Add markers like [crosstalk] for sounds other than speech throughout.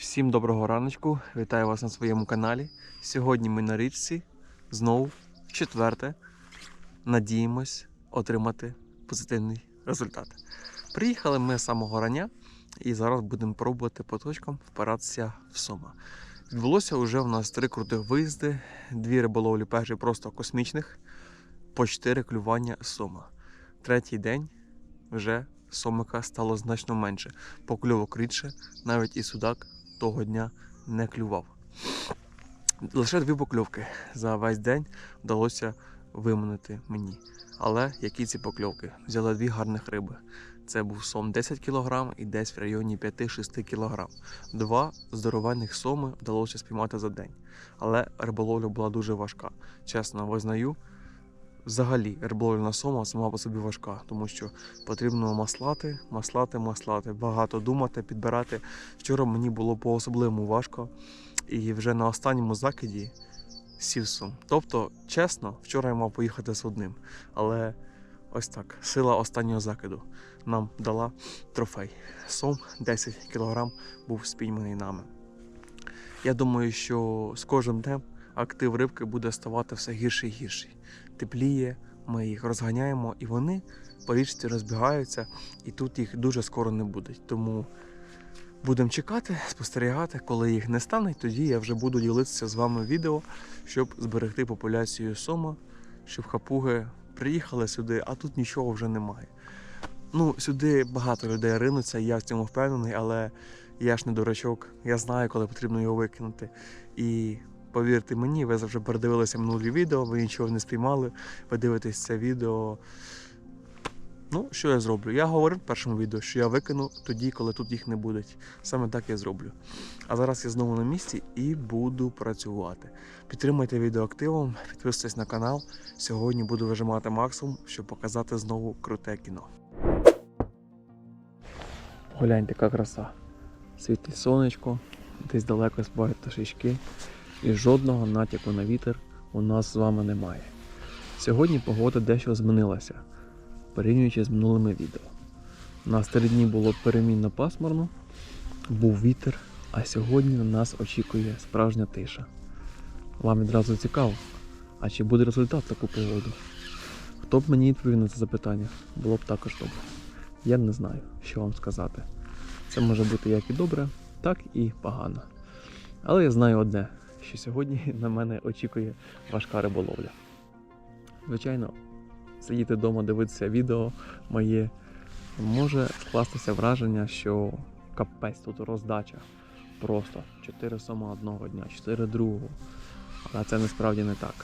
Всім доброго раночку, вітаю вас на своєму каналі. Сьогодні ми на річці знову четверте. Надіємось отримати позитивний результат. Приїхали ми самого рання і зараз будемо пробувати по точкам впиратися в Сома. Відбулося вже в нас три крутих виїзди, дві риболовлі перші просто космічних, по чотири клювання Сома. Третій день вже сомика стало значно менше, покльовок рідше, навіть і судак того дня не клював. Лише дві покльовки за весь день вдалося виманити мені. Але які ці покльовки? Взяли дві гарних риби. Це був сом 10 кг і десь в районі 5-6 кг. Два здоровенних соми вдалося спіймати за день. Але риболовля була дуже важка. Чесно визнаю, взагалі риболовля сома сама по собі важка, тому що потрібно маслати, маслати, маслати, багато думати, підбирати. Вчора мені було по-особливому важко, і вже на останньому закиді сів сум. Тобто, чесно, вчора я мав поїхати з одним, але ось так, сила останнього закиду нам дала трофей. Сом 10 кг був спійманий нами. Я думаю, що з кожним днем актив рибки буде ставати все гірший і гірший. Тепліє, ми їх розганяємо, і вони по річці розбігаються, і тут їх дуже скоро не буде. Тому будемо чекати, спостерігати, коли їх не стане, тоді я вже буду ділитися з вами відео, щоб зберегти популяцію сома, щоб хапуги приїхали сюди, а тут нічого вже немає. Ну, сюди багато людей ринуться, я в цьому впевнений, але я ж не дурачок, я знаю, коли потрібно його викинути. І повірте мені, ви вже передивилися минулі відео, ви нічого не спіймали, ви дивитесь це відео. Ну, що я зроблю? Я говорив в першому відео, що я викину тоді, коли тут їх не буде. Саме так я зроблю. А зараз я знову на місці і буду працювати. Підтримуйте відео активом, підписуйтесь на канал. Сьогодні буду вижимати максимум, щоб показати знову круте кіно. Гляньте, яка краса. Світить сонечко, десь далеко спають пташечки. І жодного натяку на вітер у нас з вами немає. Сьогодні погода дещо змінилася, порівнюючи з минулими відео. У нас три дні було перемінно пасмурно, був вітер, а сьогодні на нас очікує справжня тиша. Вам відразу цікаво, а чи буде результат таку погоду? Хто б мені відповів на це запитання, було б також добре. Я не знаю, що вам сказати. Це може бути як і добре, так і погано. Але я знаю одне, що сьогодні [laughs] на мене очікує важка риболовля. Звичайно, сидіти вдома, дивитися відео моє, може скластися враження, що капець тут роздача. Просто 4 сома одного дня, 4 другого. Але це насправді не так.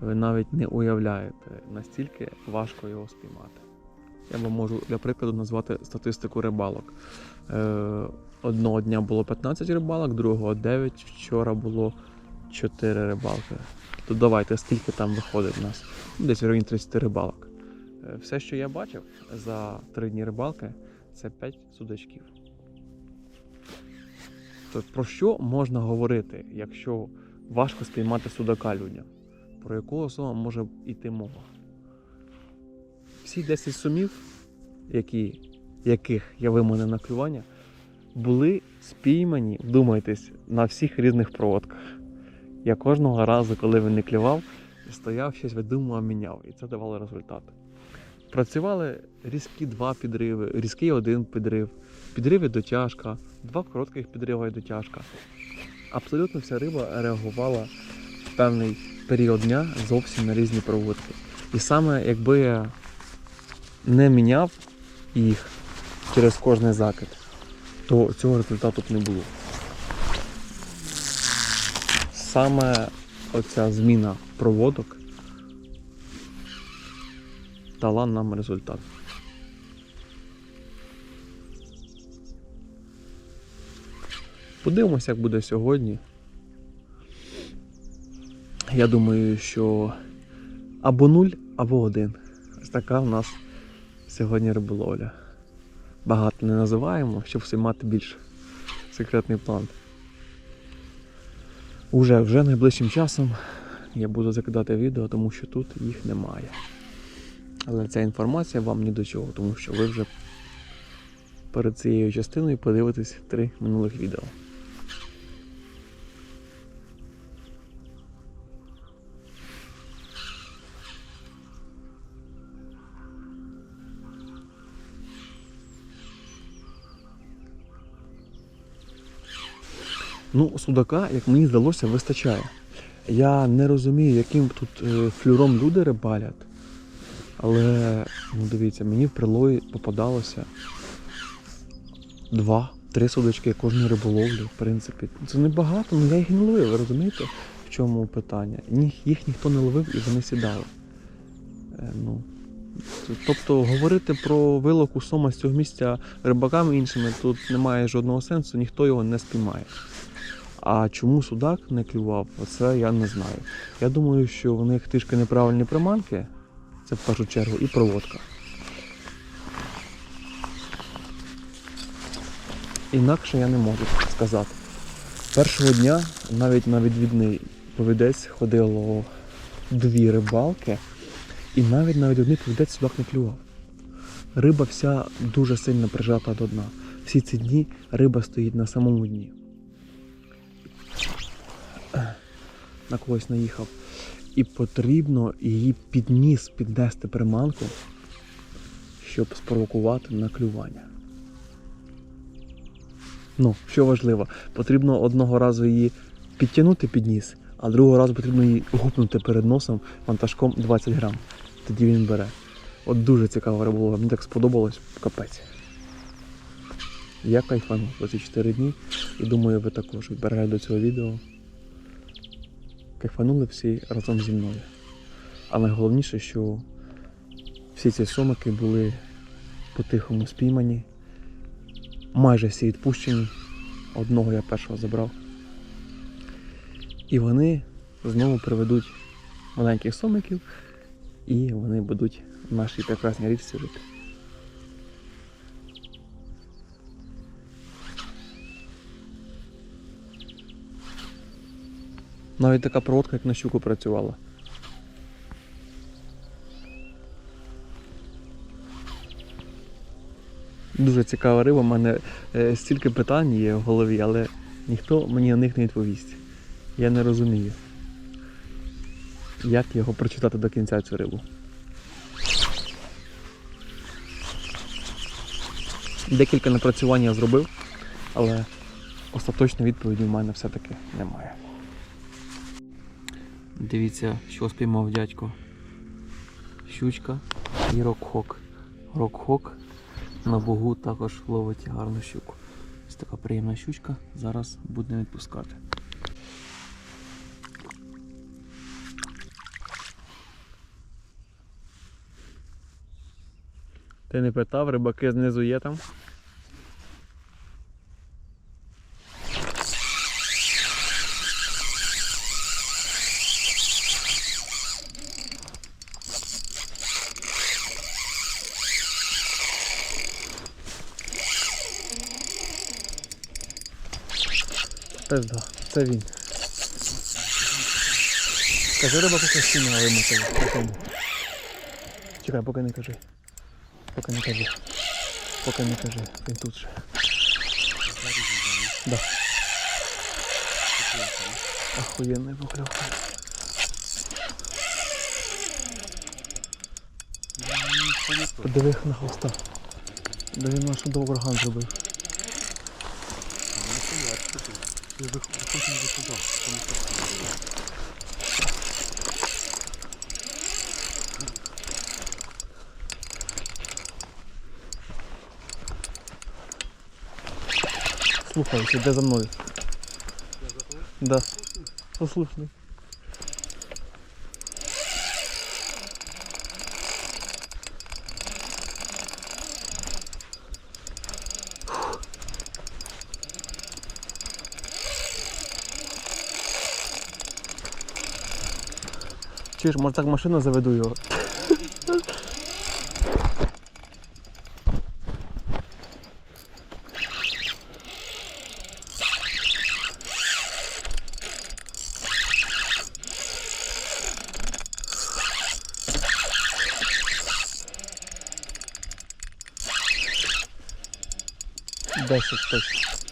Ви навіть не уявляєте, настільки важко його спіймати. Я вам можу для прикладу назвати статистику рибалок. Одного дня було 15 рибалок, другого 9, вчора було 4 рибалки. То давайте, скільки там виходить в нас? Десь в районі 30 рибалок. Е, Все, що я бачив за 3 дні рибалки, це 5 судачків. То про що можна говорити, якщо важко спіймати судака людям? Про якого сума може йти мова? Всі 10 сумів, які, яких я виманив на клювання, були спіймані, вдумайтесь, на всіх різних проводках. Я кожного разу, коли він не клював, стояв щось видумував, міняв, і це давало результати. Працювали різкі два підриви, різкий один підрив, підриви дотяжка, два коротких підрива і дотяжка. Абсолютно вся риба реагувала в певний період дня зовсім на різні проводки. І саме якби я не міняв їх через кожний закид, то цього результату б не було. Саме оця зміна проводок дала нам результат. Подивимося, як буде сьогодні. Я думаю, що або 0, або 1. Ось така в нас сьогодні риболовля. Багато не називаємо, щоб всі мати більш секретний план. Уже вже найближчим часом я буду закидати відео, тому що тут їх немає. Але ця інформація вам ні до чого, тому що ви вже перед цією частиною подивитесь три минулих відео. Ну, судака, як мені здалося, вистачає. Я не розумію, яким тут е, флюром люди рибалять. Але ну дивіться, мені в прилої попадалося два-три судочки кожної риболовлі, в принципі. Це небагато, але я їх не ловив, ви розумієте, в чому питання? Їх ніхто не ловив і вони сідали. Е, ну, тобто говорити про виловку сома з цього місця рибаками іншими тут немає жодного сенсу, ніхто його не спіймає. А чому судак не клював, оце я не знаю. Я думаю, що в них трішки неправильні приманки, це в першу чергу, і проводка. Інакше я не можу сказати. Першого дня навіть на відвідний повідець ходило дві рибалки, і навіть на відвідний повідець судак не клював. Риба вся дуже сильно прижата до дна. Всі ці дні риба стоїть на самому дні. На когось наїхав. І потрібно її під ніс піднести приманку, щоб спровокувати на клювання. Ну, що важливо, потрібно одного разу її підтягнути під ніс, а другого разу потрібно її гупнути перед носом вантажком 20 грам. Тоді він бере. От дуже цікава риболова, мені так сподобалось, капець. Я кайфанув за ці 4 дні і думаю, ви також відбираєте до цього відео кайфанули всі разом зі мною. А найголовніше, що всі ці сомики були по-тихому спіймані, майже всі відпущені. Одного я першого забрав. І вони знову приведуть маленьких сомиків, і вони будуть в нашій прекрасній річці жити. Навіть така проводка, як на щуку працювала. Дуже цікава риба, у мене е, стільки питань є в голові, але ніхто мені на них не відповість. Я не розумію, як його прочитати до кінця цю рибу. Декілька напрацювань я зробив, але остаточної відповіді в мене все-таки немає. Дивіться, що спіймав дядько. Щучка і рокхок. Рокхок на богу також ловить гарну щуку. Ось така приємна щучка. Зараз будемо відпускати. Ти не питав, рибаки знизу є там? Пизда, це він. Кажи рибаку, що стіну вимотали. Потім. Чекай, поки не кажи. Поки не кажи. Поки не кажи. Він тут же. Да. Охуєнний покльовка. Подиви на хвоста. Да він наш до ураган зробив. И выходим вот туда, потому что... Слухаюсь, иди за мной. Я за тобой? Да. Послушный. чуєш, може так машина заведу його. Десять точно.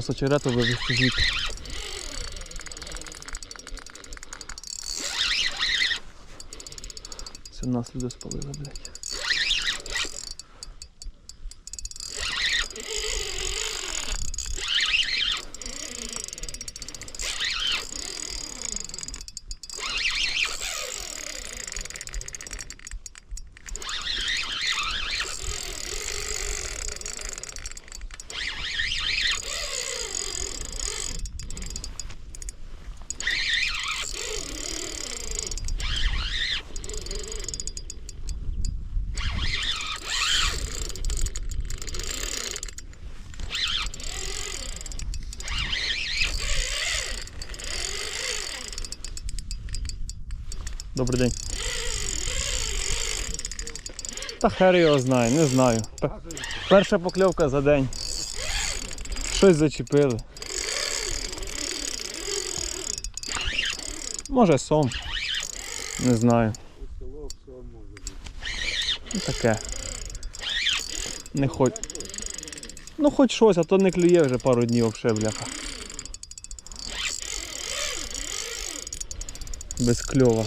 З очерету вивезти звідти. Це нас люди спалили, блядь. Добрий день. Та хер його знає, не знаю. Перша покльовка за день. Щось зачепили. Може сом. Не знаю. Ну, таке. Не хоч. Ну хоч щось, а то не клює вже пару днів взагалі, бляха. Без кльова.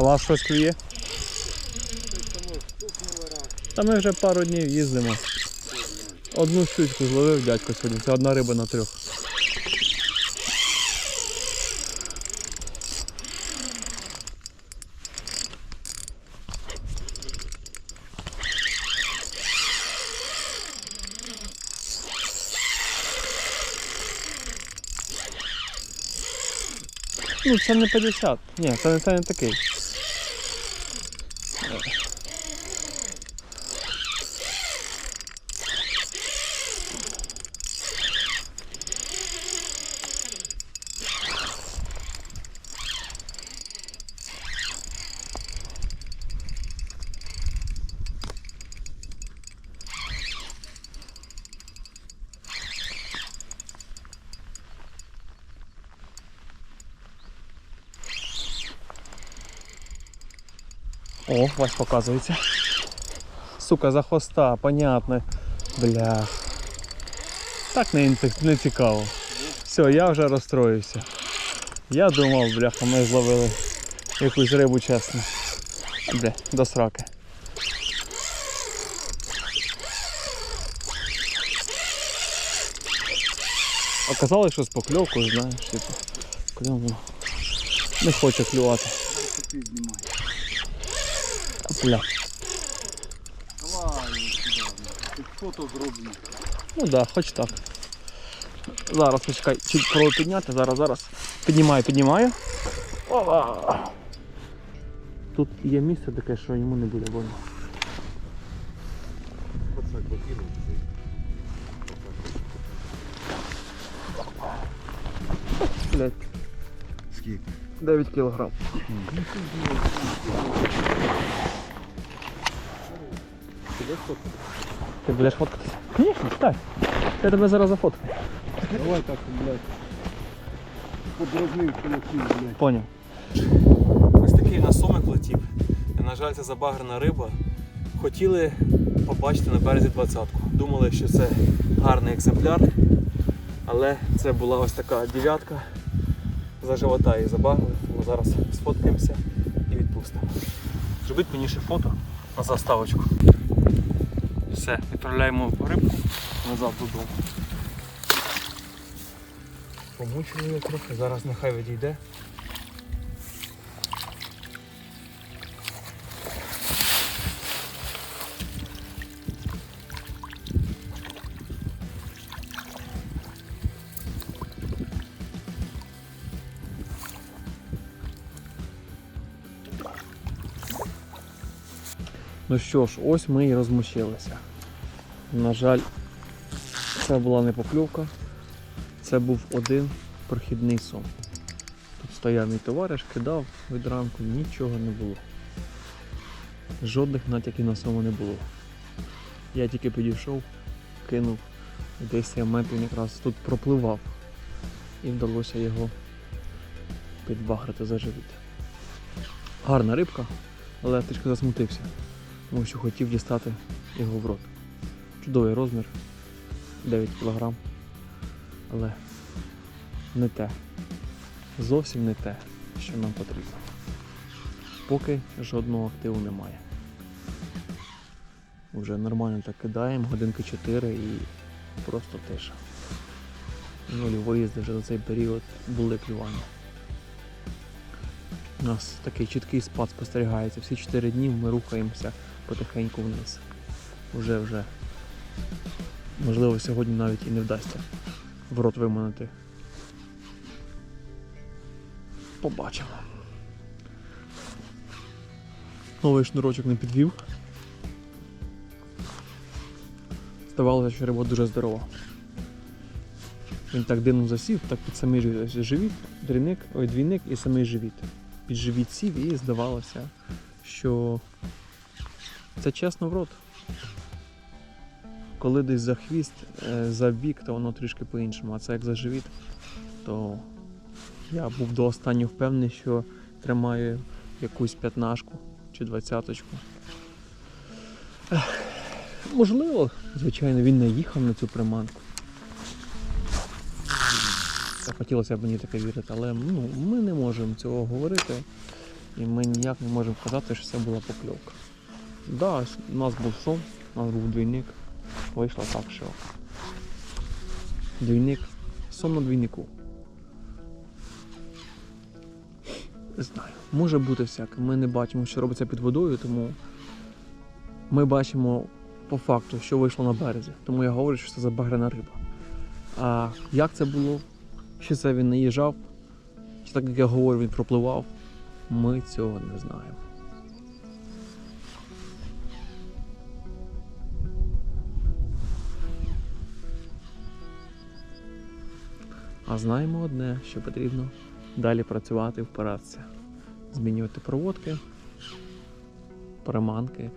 А вас щось клює? Та ми вже пару днів їздимо. Одну щучку зловив дядько сьогодні. Це одна риба на трьох. Ну, це не 50. Ні, це, не- це не такий. О, Вась показується. Сука, за хвоста, понятно. Бля. Так не, не цікаво. Все, я вже розстроївся. Я думав, бляха, ми зловили якусь рибу чесно. Бля, до сраки. Оказалось, що з покльовкою, знаєш, типу, клюнуло. Не хоче клювати. Тут фото зроблено. Ну да, хоч так. Зараз почекай, чуть пробую підняти, зараз, зараз. Піднімаю, піднімаю. Опа. Тут є місце таке, що йому не буде больно. Блять, Скільки? 9 кілограм. Ти будеш фоткатися? Звісно, так. Я тебе зараз зафоткаю. Давай так, блядь. Подразнив кулаків, блядь. Поняв. Ось такий у нас сомик летів. На жаль, це забагрена риба. Хотіли побачити на березі двадцятку. Думали, що це гарний екземпляр, але це була ось така дев'ятка. За живота її забагрили. Ми зараз сфоткаємося і відпустимо. Зробіть мені ще фото на заставочку. Все, відправляємо рибку назад додому. Помучили її трохи, зараз нехай відійде. Ну що ж, ось ми і розмочилися. На жаль, Це була не покльовка, це був один прохідний сон. Тут стояв мій товариш, кидав від ранку, нічого не було. Жодних натяків на сому не було. Я тільки підійшов, кинув, десь я метрів якраз тут пропливав. І вдалося його підбагрити за живіт. Гарна рибка, але я трішки засмутився, тому що хотів дістати його в рот. Чудовий розмір, 9 кг. Але не те. Зовсім не те, що нам потрібно. Поки жодного активу немає. Вже нормально так кидаємо, годинки 4 і просто тиша. Нулі виїзди вже за цей період були клювання. У нас такий чіткий спад спостерігається. Всі 4 дні ми рухаємося потихеньку вниз. Уже вже. Можливо, сьогодні навіть і не вдасться в рот виманити. Побачимо. Новий шнурочок не підвів. Здавалося, що риба дуже здорова. Він так дивно засів, так під самий живіт, дрійник, ой, двійник і самий живіт. Під живіт сів і здавалося, що це чесно в рот. Коли десь за хвіст, е, за бік, то воно трішки по-іншому, а це як за живіт, то я був до останнього впевнений, що тримаю якусь п'ятнашку чи двадцяточку. Можливо, звичайно, він не їхав на цю приманку. Хотілося б мені таке вірити, але ну, ми не можемо цього говорити. І ми ніяк не можемо казати, що це була покльовка. Так, да, у нас був сон, у нас був двійник. Вийшло так, що двійник, на двійнику. Не знаю, може бути всяке. Ми не бачимо, що робиться під водою, тому ми бачимо по факту, що вийшло на березі. Тому я говорю, що це забагрена риба. А як це було? Чи це він наїжджав? Чи так як я говорю, він пропливав? Ми цього не знаємо. А знаємо одне, що потрібно далі працювати, впиратися, змінювати проводки, приманки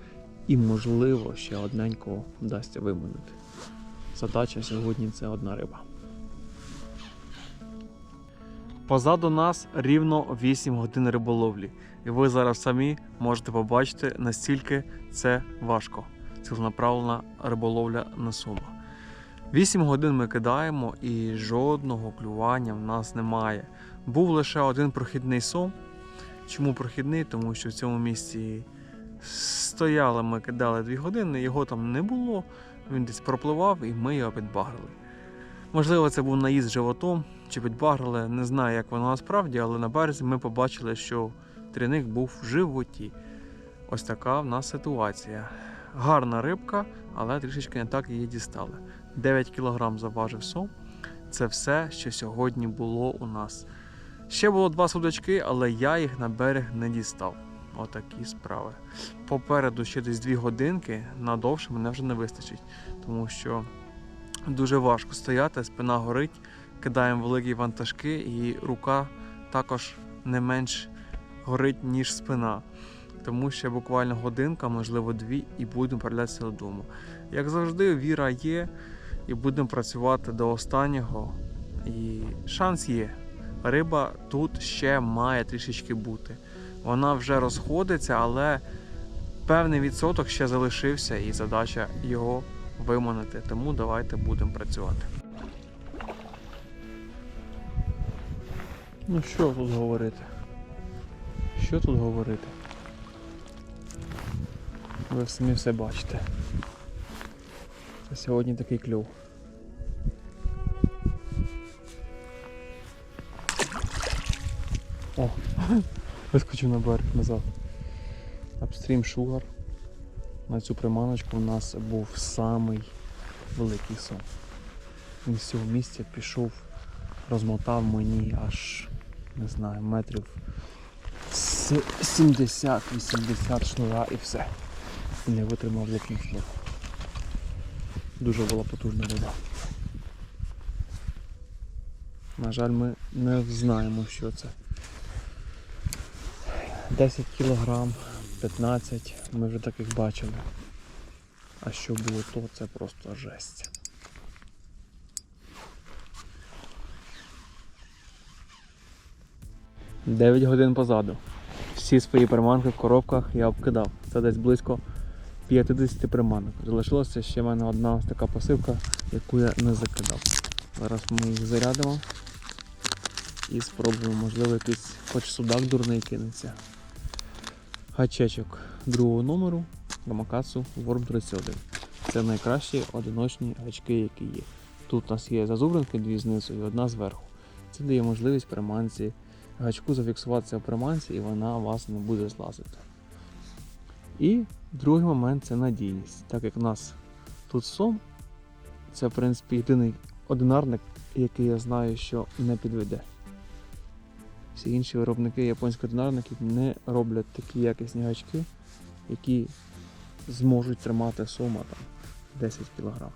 і, можливо, ще одненького вдасться виманити. Задача сьогодні це одна риба. Позаду нас рівно 8 годин риболовлі, і ви зараз самі можете побачити, настільки це важко. Цілонаправлена риболовля на сума. 8 годин ми кидаємо і жодного клювання в нас немає. Був лише один прохідний сом. Чому прохідний? Тому що в цьому місці стояли, ми кидали 2 години, його там не було. Він десь пропливав і ми його підбагрили. Можливо, це був наїзд животом чи підбагрили, не знаю, як воно насправді, але на березі ми побачили, що трійник був в животі. Ось така в нас ситуація. Гарна рибка, але трішечки не так її дістали. 9 кг заважив сом. Це все, що сьогодні було у нас. Ще було два судачки, але я їх на берег не дістав. Отакі справи. Попереду ще десь 2 годинки, надовше мене вже не вистачить, тому що дуже важко стояти, спина горить, кидаємо великі вантажки, і рука також не менш горить, ніж спина. Тому ще буквально годинка, можливо, дві, і будемо перелятися додому. Як завжди, віра є, і будемо працювати до останнього. І шанс є. Риба тут ще має трішечки бути. Вона вже розходиться, але певний відсоток ще залишився, і задача його виманити. Тому давайте будемо працювати. Ну що тут говорити? Що тут говорити? Ви самі все бачите. Сьогодні такий клюв. О, [laughs] вискочив на берег назад. Апстрім Шугар. На цю приманочку у нас був самий великий сон. Він з цього місця пішов, розмотав мені аж, не знаю, метрів с- 70-80 шнура і все. Не витримав лопнув шнур. Дуже була потужна риба. На жаль, ми не знаємо, що це. 10 кілограм, 15, ми вже таких бачили. А що було то, це просто жесть. Дев'ять годин позаду. Всі свої приманки в коробках я обкидав. Це десь близько 50 приманок. Залишилася ще в мене одна ось така посилка, яку я не закидав. Зараз ми їх зарядимо і спробуємо, можливо, якийсь хоч судак дурний кинеться. Гачечок другого номеру Гамакасу Worm 31. Це найкращі одиночні гачки, які є. Тут у нас є зазубринки дві знизу і одна зверху. Це дає можливість приманці гачку зафіксуватися в приманці і вона вас не буде злазити. І другий момент це надійність. Так як в нас тут сом, це в принципі єдиний одинарник, який я знаю, що не підведе. Всі інші виробники японських одинарників не роблять такі якісні гачки, які зможуть тримати сома там 10 кг.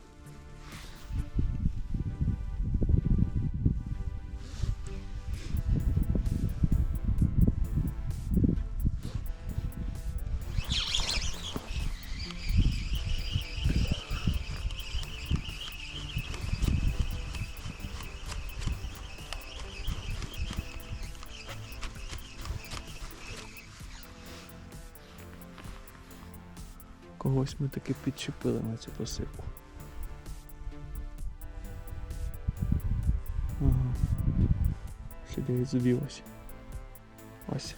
Когось ми таки підчепили на цю посилку. Ага. Ще дев'ять зубів ось. Ось.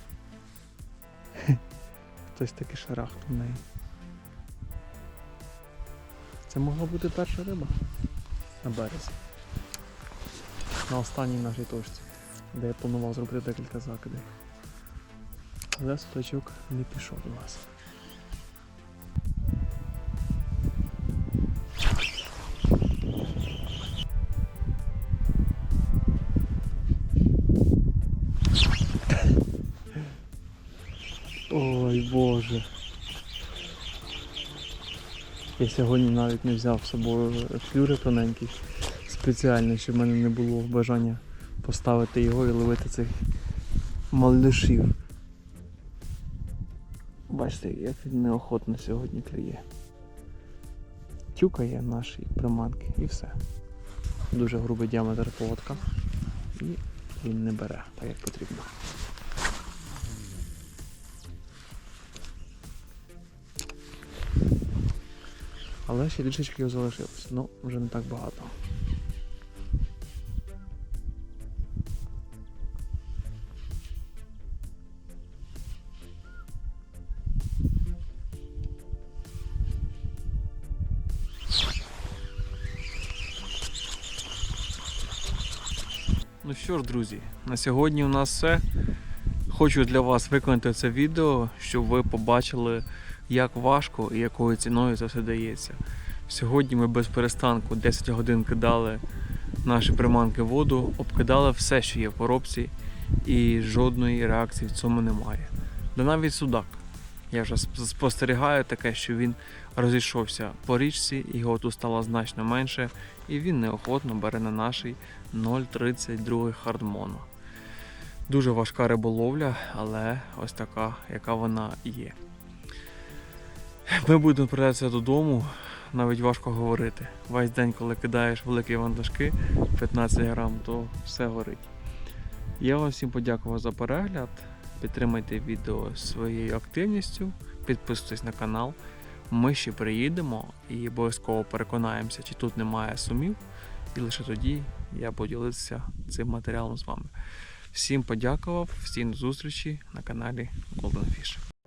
[laughs] Хтось таки шарахнув неї. Це могла бути перша риба на березі. На останній нашій точці, де я планував зробити декілька закидів. Але судачок не пішов до нас. Я сьогодні навіть не взяв з собою флюри тоненький спеціально, щоб в мене не було бажання поставити його і ловити цих малишів. Бачите, як він неохотно сьогодні клює. Тюкає наші приманки і все. Дуже грубий діаметр поводка. І він не бере так, як потрібно. Але ще трішечки залишилось. Ну, вже не так багато. Ну що ж, друзі, на сьогодні у нас все. Хочу для вас виконати це відео, щоб ви побачили, як важко і якою ціною це все дається. Сьогодні ми без перестанку 10 годин кидали наші приманки воду, обкидали все, що є в коробці, і жодної реакції в цьому немає. Да навіть судак. Я вже спостерігаю таке, що він розійшовся по річці, його тут стало значно менше, і він неохотно бере на нашій 0,32 хардмоно. Дуже важка риболовля, але ось така, яка вона є. Ми будемо повертатися додому, навіть важко говорити. Весь день, коли кидаєш великі вантажки 15 грам, то все горить. Я вам всім подякував за перегляд. Підтримайте відео своєю активністю, підписуйтесь на канал. Ми ще приїдемо і обов'язково переконаємося, чи тут немає сумів. І лише тоді я поділитися цим матеріалом з вами. Всім подякував, всім до зустрічі на каналі Golden Fish.